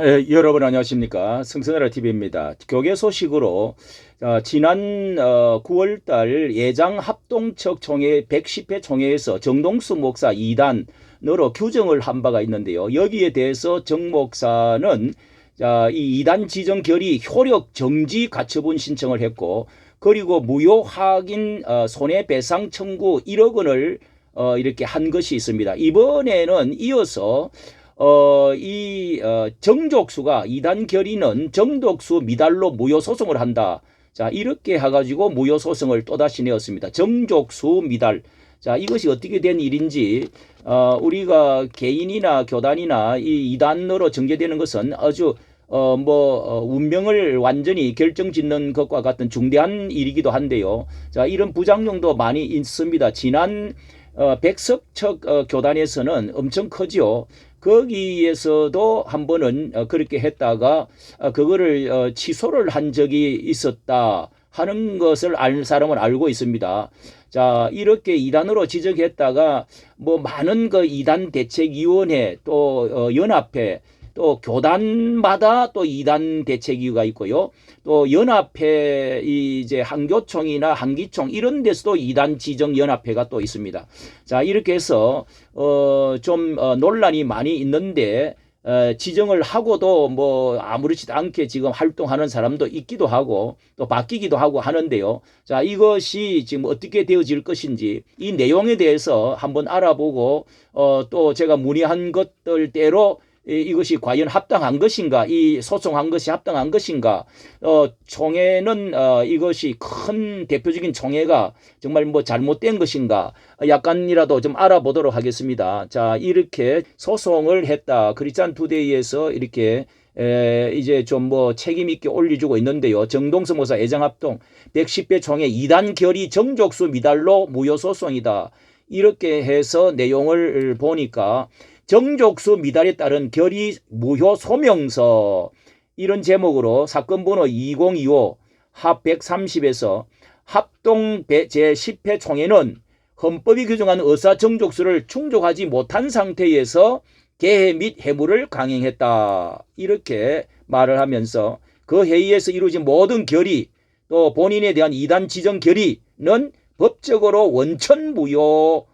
에, 여러분 안녕하십니까 성선하라 TV입니다. 교계 소식으로 어, 지난 어, 9월달 예장 합동척 총회 110회 총회에서 정동수 목사 2단으로 규정을 한 바가 있는데요. 여기에 대해서 정 목사는 자, 이 2단 지정 결의 효력 정지 가처분 신청을 했고 그리고 무효 확인 어, 손해배상 청구 1억 원을 어, 이렇게 한 것이 있습니다. 이번에는 이어서 어, 이 어, 정족수가 이단 결의는 정족수 미달로 무효 소송을 한다. 자 이렇게 해가지고 무효 소송을 또다시 내었습니다. 정족수 미달. 자 이것이 어떻게 된 일인지 어, 우리가 개인이나 교단이나 이 이단으로 정제되는 것은 아주 어, 뭐, 어, 운명을 완전히 결정 짓는 것과 같은 중대한 일이기도 한데요. 자, 이런 부작용도 많이 있습니다. 지난 어, 백석 척 어, 교단에서는 엄청 크지요. 거기에서도 한 번은 어, 그렇게 했다가 어, 그거를 어, 취소를 한 적이 있었다 하는 것을 알 사람은 알고 있습니다. 자 이렇게 이단으로 지적했다가 뭐 많은 그 이단 대책위원회 또 어, 연합회 또 교단마다 또 이단 대책위가 있고요. 또 연합회 이 이제 한교총이나 한기총 이런 데서도 이단 지정 연합회가 또 있습니다. 자 이렇게 해서 어좀 어, 논란이 많이 있는데 어, 지정을 하고도 뭐 아무렇지도 않게 지금 활동하는 사람도 있기도 하고 또 바뀌기도 하고 하는데요. 자 이것이 지금 어떻게 되어질 것인지 이 내용에 대해서 한번 알아보고 어, 또 제가 문의한 것들대로 이- 이것이 과연 합당한 것인가, 이 소송한 것이 합당한 것인가, 어, 총회는 어, 이것이 큰 대표적인 총회가 정말 뭐 잘못된 것인가, 약간이라도 좀 알아보도록 하겠습니다. 자, 이렇게 소송을 했다. 크리스찬 투데이에서 이렇게 에, 이제 좀 뭐 책임 있게 올려주고 있는데요. 정동서 모사 애정합동 110배 총회 2단 결의 정족수 미달로 무효 소송이다. 이렇게 해서 내용을 보니까 정족수 미달에 따른 결의 무효 소명서 이런 제목으로 사건 번호 2025 합 130에서 합동 제10회 총회는 헌법이 규정한 의사 정족수를 충족하지 못한 상태에서 개회 및 해무를 강행했다. 이렇게 말을 하면서 그 회의에서 이루어진 모든 결의 또 본인에 대한 이단 지정 결의는 법적으로 원천무효라고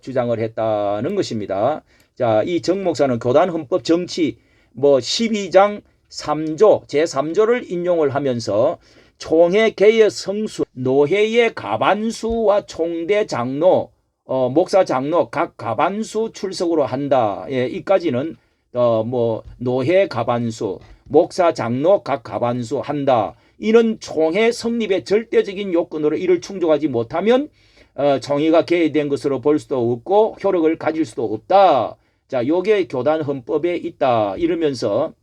주장을 했다는 것입니다. 자, 이 정 목사는 교단 헌법 정치 뭐 12장 3조 제3조를 인용을 하면서 총회 개의 성수, 노회의 가반수와 총대 장로, 어, 목사 장로 각 가반수 출석으로 한다. 예, 이까지는 어, 뭐 노회 가반수, 목사 장로 각 가반수 한다. 이는 총회 성립의 절대적인 요건으로 이를 충족하지 못하면 어, 총회가 개의된 것으로 볼 수도 없고 효력을 가질 수도 없다. 자, 요게 교단 헌법에 있다. 이러면서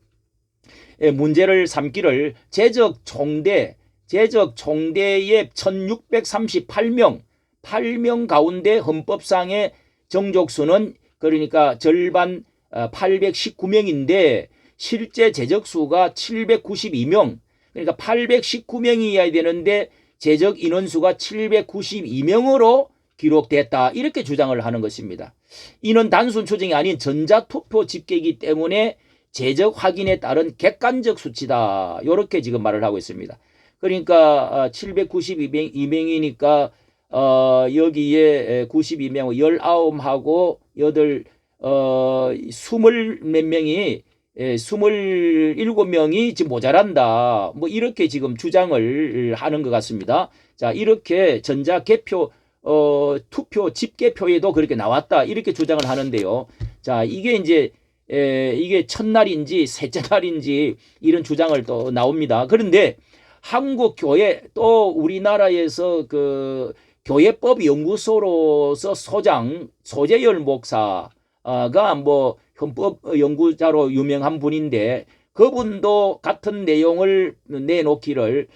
예, 문제를 삼기를 제적 총대, 제적 총대의 1638명, 8명 가운데 헌법상의 정족수는 그러니까 절반 819명인데 실제 제적수가 792명, 그러니까 819명이어야 되는데 제적 인원수가 792명으로 기록됐다. 이렇게 주장을 하는 것입니다. 이는 단순 추정이 아닌 전자투표 집계이기 때문에 재적 확인에 따른 객관적 수치다. 이렇게 지금 말을 하고 있습니다. 그러니까 792명이니까 어, 여기에 92명, 19하고 8, 어, 20몇 명이 예, 27명이 지금 모자란다. 뭐 이렇게 지금 주장을 하는 것 같습니다. 자, 이렇게 전자 개표 어, 투표 집계표에도 그렇게 나왔다. 이렇게 주장을 하는데요. 자, 이게 이제 에, 이게 첫날인지 셋째 날인지 이런 주장을 또 나옵니다. 그런데 한국 교회 또 우리나라에서 그 교회법 연구소로서 소장 소재열 목사가 뭐 헌법 연구자로 유명한 분인데 그분도 같은 내용을 내놓기를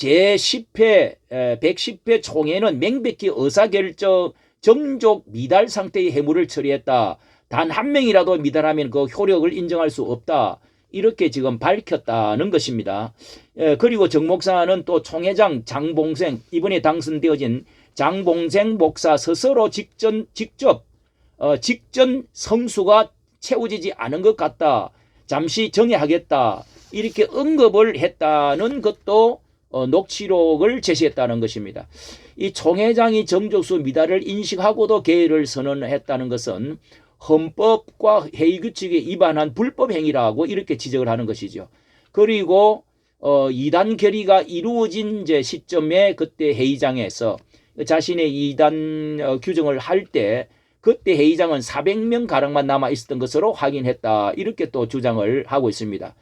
제10회, 110회 총회는 명백히 의사결정 정족 미달 상태의 해무를 처리했다. 단 한 명이라도 미달하면 그 효력을 인정할 수 없다. 이렇게 지금 밝혔다는 것입니다. 예, 그리고 정 목사는 또 총회장 장봉생 이번에 당선되어진 장봉생 목사 스스로 직전 직접 어, 직전 성수가 채워지지 않은 것 같다. 잠시 정해하겠다 이렇게 언급을 했다는 것도 어, 녹취록을 제시했다는 것입니다. 이 총회장이 정족수 미달을 인식하고도 개의를 선언했다는 것은 헌법과 회의 규칙에 위반한 불법 행위라고 이렇게 지적을 하는 것이죠. 그리고 어, 이단 결의가 이루어진 이제 시점에 그때 회의장에서 자신의 이단 어, 규정을 할 때 그때 회의장은 400명 가량만 남아 있었던 것으로 확인했다. 이렇게 또 주장을 하고 있습니다.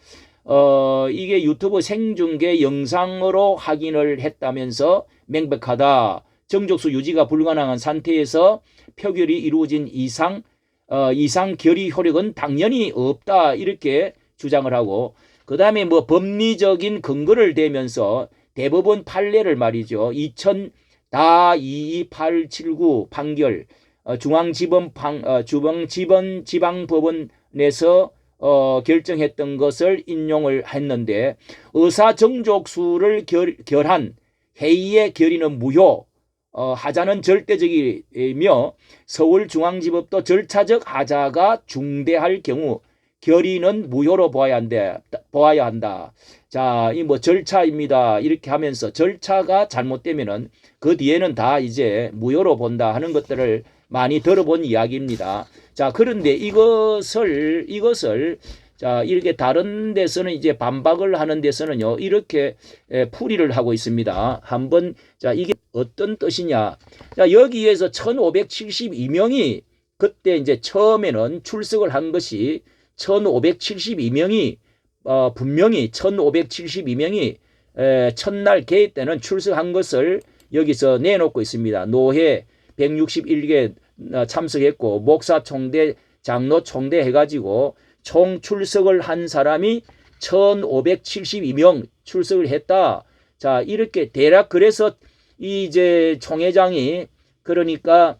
어, 이게 유튜브 생중계 영상으로 확인을 했다면서 명백하다. 정족수 유지가 불가능한 상태에서 표결이 이루어진 이상 어, 이상 결의 효력은 당연히 없다. 이렇게 주장을 하고 그 다음에 뭐 법리적인 근거를 대면서 대법원 판례를 말이죠. 2000 다 22879 판결 어, 중앙지법 방, 어, 주방지번 지방법원에서 어, 결정했던 것을 인용을 했는데 의사 정족수를 결, 결한 회의의 결의는 무효 어, 하자는 절대적이며 서울중앙지법도 절차적 하자가 중대할 경우 결의는 무효로 보아야 한다. 보아야 한다. 자, 이 뭐 절차입니다. 이렇게 하면서 절차가 잘못되면은 그 뒤에는 다 이제 무효로 본다 하는 것들을 많이 들어본 이야기입니다. 자, 그런데 이것을 이것을 자, 이렇게 다른 데서는 이제 반박을 하는 데서는요, 이렇게 에, 풀이를 하고 있습니다. 한번, 자, 이게 어떤 뜻이냐. 자, 여기에서 1572명이 그때 이제 처음에는 출석을 한 것이 1572명이 어, 분명히 1572명이 에, 첫날 개회 때는 출석한 것을 여기서 내놓고 있습니다. 노회 161개 어, 참석했고 목사 총대 장로 총대 해가지고 총 출석을 한 사람이 1572명 출석을 했다. 자 이렇게 대략 그래서 이 이제 총회장이 그러니까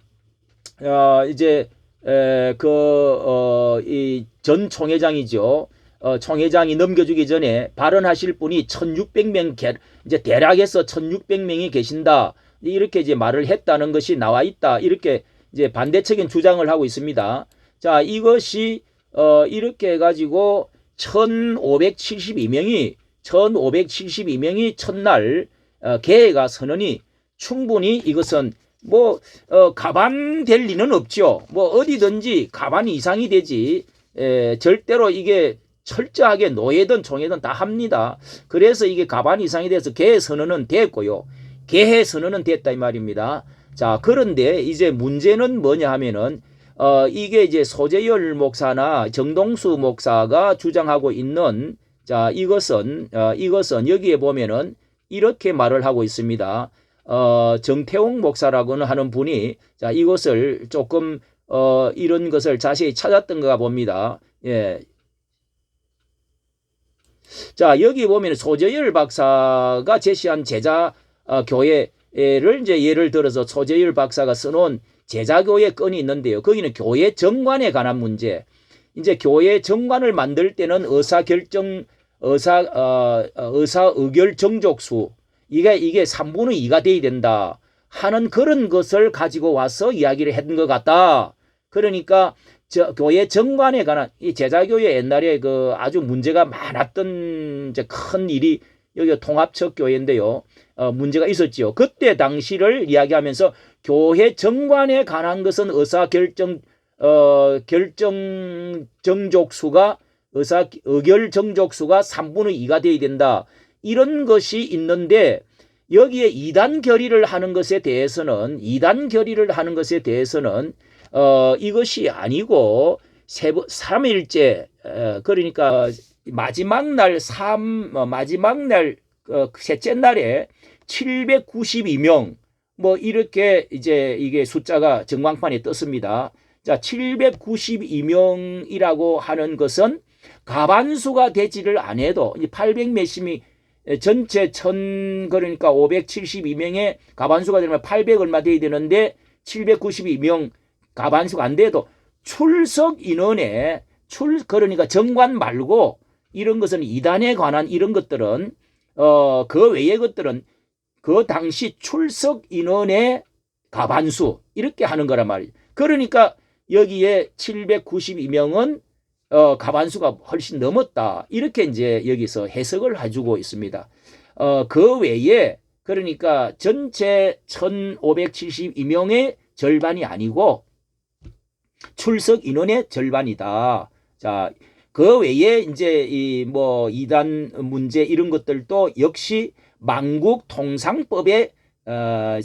어 이제 그어이 전 총회장이죠. 어, 총회장이 넘겨주기 전에 발언하실 분이 1600명 개, 이제 대략에서 1600명이 계신다. 이렇게 이제 말을 했다는 것이 나와 있다. 이렇게 이제 반대적인 주장을 하고 있습니다. 자, 이것이 어, 이렇게 해 가지고 1572명이 1572명이 첫날 어, 개회가 선언이 충분히 이것은 뭐 어, 가반 될 리는 없죠. 뭐 어디든지 가반 이상이 되지 에, 절대로 이게 철저하게 노예든 종예든 다 합니다. 그래서 이게 가반 이상이 돼서 개회 선언은 됐고요. 개회 선언은 됐다 이 말입니다. 자 그런데 이제 문제는 뭐냐 하면은 어, 이게 이제 소재열 목사나 정동수 목사가 주장하고 있는 자 이것은 어, 이것은 여기에 보면은 이렇게 말을 하고 있습니다. 어, 정태웅 목사라고는 하는 분이 자 이것을 조금 어, 이런 것을 자세히 찾았던가 봅니다. 예. 자 여기 보면 소재열 박사가 제시한 제자 어, 교회 를 이제 예를 들어서 소재열 박사가 써놓은 제자교회 건이 있는데요. 거기는 교회 정관에 관한 문제. 이제 교회 정관을 만들 때는 의사 결정 의사 어, 의사 의결 정족수 이게 이게 3분의 2가 돼야 된다 하는 그런 것을 가지고 와서 이야기를 했던 것 같다. 그러니까 저 교회 정관에 관한 이 제자교회 옛날에 그 아주 문제가 많았던 이제 큰 일이 여기 통합적 교회인데요. 어, 문제가 있었지요. 그때 당시를 이야기하면서 교회 정관에 관한 것은 의사 결정 어, 결정 정족수가 의사 의결 정족수가 3분의 2가 돼야 된다. 이런 것이 있는데 여기에 이단 결의를 하는 것에 대해서는 이단 결의를 하는 것에 대해서는 어, 이것이 아니고 세, 3일째 어, 그러니까 마지막 날 3, 어, 마지막 날 어, 셋째 날에 792명 뭐 이렇게 이제 이게 숫자가 전광판에 떴습니다. 자, 792명이라고 하는 것은 가반수가 되지를 않아도 800 몇심이 전체 천 그러니까 572명의 가반수가 되면 800 얼마 돼야 되는데 792명 가반수가 안 돼도 출석 인원에 출 그러니까 정관 말고 이런 것은 이단에 관한 이런 것들은 어 그 외의 것들은 그 당시 출석 인원의 가반수 이렇게 하는 거란 말이에요. 그러니까 여기에 792명은 어, 가반수가 훨씬 넘었다. 이렇게 이제 여기서 해석을 해주고 있습니다. 어, 그 외에 그러니까 전체 1572명의 절반이 아니고 출석 인원의 절반이다. 자, 그 외에 이제 이 뭐 이단 문제 이런 것들도 역시 만국 통상법에 어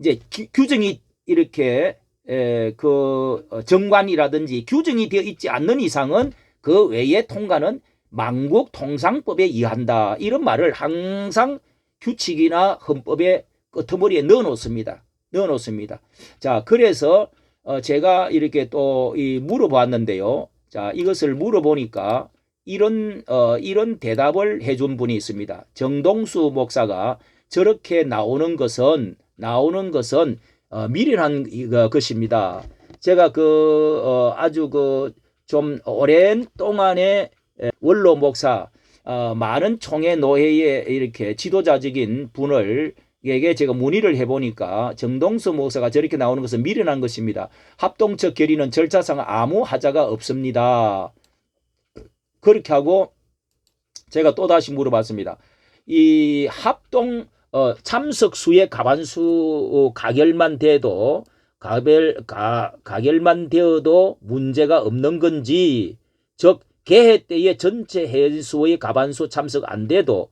이제 규- 규정이 이렇게 에 그 정관이라든지 규정이 되어 있지 않는 이상은 그 외의 통과는 만국 통상법에 의한다. 이런 말을 항상 규칙이나 헌법의 끄트머리에 넣어 놓습니다. 넣어 놓습니다. 자, 그래서 어 제가 이렇게 또 이 물어봤는데요. 자, 이것을 물어보니까 이런 어 이런 대답을 해준 분이 있습니다. 정동수 목사가 저렇게 나오는 것은 나오는 것은 어, 미련한 것입니다. 제가 그 어, 아주 그 좀 오랜 동안의 에, 원로 목사 어, 많은 총회 노회의 이렇게 지도자적인 분을 에게 제가 문의를 해보니까 정동수 목사가 저렇게 나오는 것은 미련한 것입니다. 합동적 결의는 절차상 아무 하자가 없습니다. 그렇게 하고 제가 또 다시 물어봤습니다. 이 합동 어, 참석 수의 가반수 어, 가결만 돼도 가별 가, 가결만 되어도 문제가 없는 건지 즉 개회 때의 전체 회수의 가반수 참석 안 돼도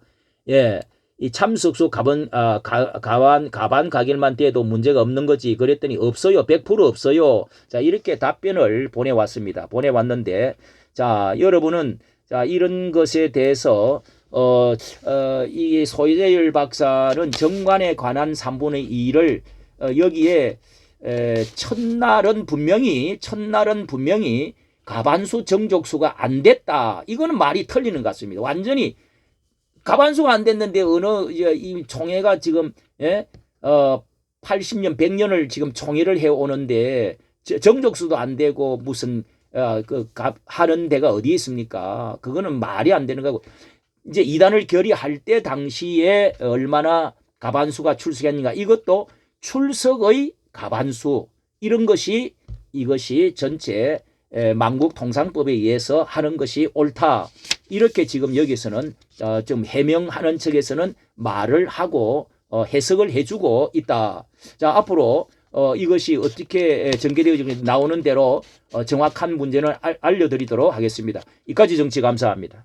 예. 이 참석수 가반 아, 가, 가반 가반 가결만 돼도 문제가 없는 거지 그랬더니 없어요 100% 없어요 자 이렇게 답변을 보내 왔습니다 보내 왔는데 자 여러분은 자 이런 것에 대해서 어, 어, 이 소재열 박사는 정관에 관한 3분의 2를 어, 여기에 에, 첫날은 분명히 첫날은 분명히 가반수 정족수가 안 됐다. 이거는 말이 틀리는 것 같습니다. 완전히 가반수가 안 됐는데 어느 이 총회가 지금 예? 어 80년 100년을 지금 총회를 해 오는데 정족수도 안 되고 무슨 어, 그 가, 하는 데가 어디 있습니까? 그거는 말이 안 되는 거고 이제 이단을 결의할 때 당시에 얼마나 가반수가 출석했는가 이것도 출석의 가반수 이런 것이 이것이 전체 에, 만국 통상법에 의해서 하는 것이 옳다 이렇게 지금 여기서는 어, 좀 해명하는 측에서는 말을 하고 어, 해석을 해주고 있다. 자 앞으로 어, 이것이 어떻게 전개되어 나오는 대로 어, 정확한 문제는 알, 알려드리도록 하겠습니다. 이까지 정치 감사합니다.